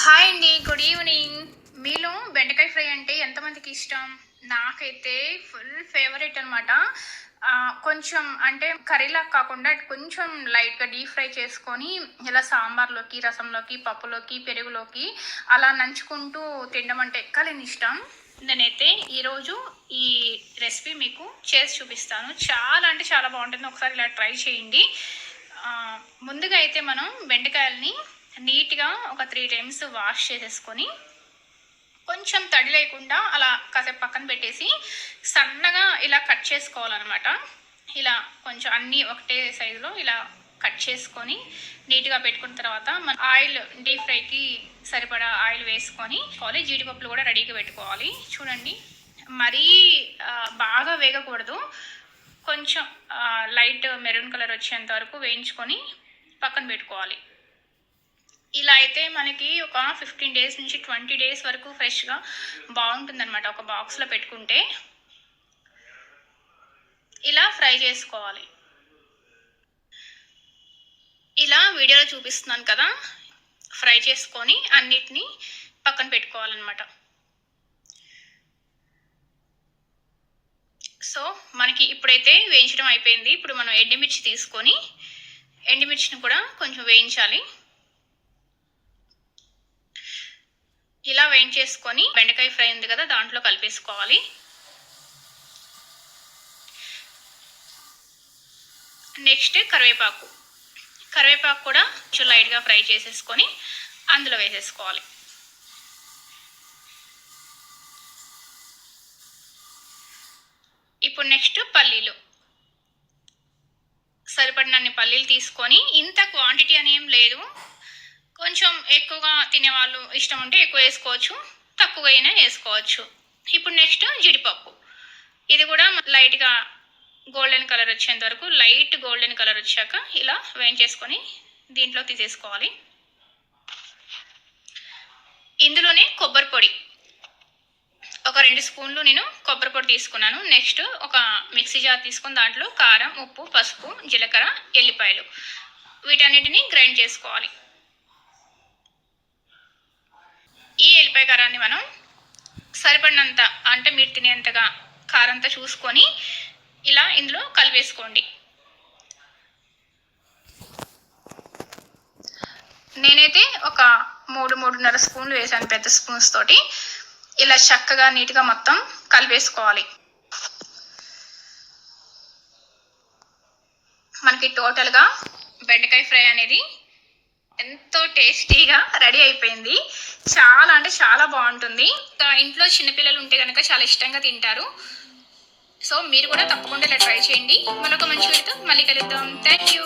Hi అండి good evening మీలో బెండకాయ ఫ్రై అంటే ఎంతమందికి ఇష్టం? నాకైతే ఫుల్ ఫేవరెట్ అనమాట కొంచెం అంటే కర్రీలా కాకుండా కొంచెం లైట్గా డీప్ ఫ్రై చేసుకొని ఇలా సాంబార్లోకి రసంలోకి పప్పులోకి పెరుగులోకి అలా నంచుకుంటూ తినడం అంటే ఎక్కలేని ఇష్టం. నేనైతే ఈరోజు ఈ రెసిపీ మీకు చేసి చూపిస్తాను. చాలా అంటే చాలా బాగుంటుంది. ఒకసారి ఇలా ట్రై చేయండి. ముందుగా అయితే మనం బెండకాయల్ని నీట్గా ఒక త్రీ టైమ్స్ వాష్ చేసేసుకొని కొంచెం తడి లేకుండా అలా కాసేపు పక్కన పెట్టేసి సన్నగా ఇలా కట్ చేసుకోవాలన్నమాట. ఇలా కొంచెం అన్నీ ఒకటే సైజులో ఇలా కట్ చేసుకొని నీట్గా పెట్టుకున్న తర్వాత మన ఆయిల్ డీప్ ఫ్రైకి సరిపడా ఆయిల్ వేసుకొని కావాలి. జీడిపప్పులు కూడా రెడీగా పెట్టుకోవాలి. చూడండి. మరీ బాగా వేగకూడదు. కొంచెం లైట్ మెరూన్ కలర్ వచ్చేంత వరకు వేయించుకొని పక్కన పెట్టుకోవాలి. ఇలా అయితే మనకి ఒక ఫిఫ్టీన్ డేస్ నుంచి ట్వంటీ డేస్ వరకు ఫ్రెష్గా బాగుంటుందన్నమాట. ఒక బాక్స్లో పెట్టుకుంటే. ఇలా ఫ్రై చేసుకోవాలి ఇలా వీడియోలో చూపిస్తున్నాను కదా. ఫ్రై చేసుకొని అన్నిటినీ పక్కన పెట్టుకోవాలన్నమాట. సో మనకి ఇప్పుడైతే వేయించడం అయిపోయింది. ఇప్పుడు మనం ఎండుమిర్చి తీసుకొని ఎండుమిర్చిని కూడా కొంచెం వేయించాలి. ఇలా వేయించేసుకొని బెండకాయ ఫ్రై ఉంది కదా దాంట్లో కలిపేసుకోవాలి. నెక్స్ట్ కరివేపాకు. కరివేపాకు కూడా కొంచెం లైట్గా ఫ్రై చేసేసుకొని అందులో వేసేసుకోవాలి. ఇప్పుడు నెక్స్ట్ పల్లీలు. సరిపడినన్ని పల్లీలు తీసుకొని ఇంత క్వాంటిటీ అని ఏం లేదు. కొంచెం ఎక్కువగా తినేవాళ్ళు ఇష్టం ఉంటే ఎక్కువ వేసుకోవచ్చు తక్కువ అయినా వేసుకోవచ్చు. ఇప్పుడు నెక్స్ట్ జీడిపప్పు. ఇది కూడా లైట్గా గోల్డెన్ కలర్ వచ్చేంత వరకు లైట్ గోల్డెన్ కలర్ వచ్చాక ఇలా వేయించేసుకొని దీంట్లో తీసేసుకోవాలి. ఇందులోనే కొబ్బరి పొడి. ఒక రెండు స్పూన్లు నేను కొబ్బరి పొడి తీసుకున్నాను. నెక్స్ట్ ఒక మిక్సీ జార్ తీసుకుని దాంట్లో కారం ఉప్పు పసుపు జీలకర్ర ఎల్లిపాయలు వీటన్నిటిని గ్రైండ్ చేసుకోవాలి. ఈ ఎల్లిపాయ కారాన్ని మనం సరిపడినంత అంటే మీరు తినేంతగా కారంతో చూసుకొని ఇలా ఇందులో కలిపేసుకోండి. నేనైతే ఒక మూడు మూడున్నర స్పూన్లు వేసాను పెద్ద స్పూన్స్ తోటి. ఇలా చక్కగా నీట్గా మొత్తం కలిపేసుకోవాలి. మనకి టోటల్గా బెండకాయ ఫ్రై అనేది ఎంతో టేస్టీగా రెడీ అయిపోయింది. చాలా అంటే చాలా బాగుంటుంది. ఇంట్లో చిన్నపిల్లలు ఉంటే కనుక చాలా ఇష్టంగా తింటారు. సో మీరు కూడా తప్పకుండా ఇలా ట్రై చేయండి. మరొక మంచి వీడితో మళ్ళీ కలుద్దాం. Thank you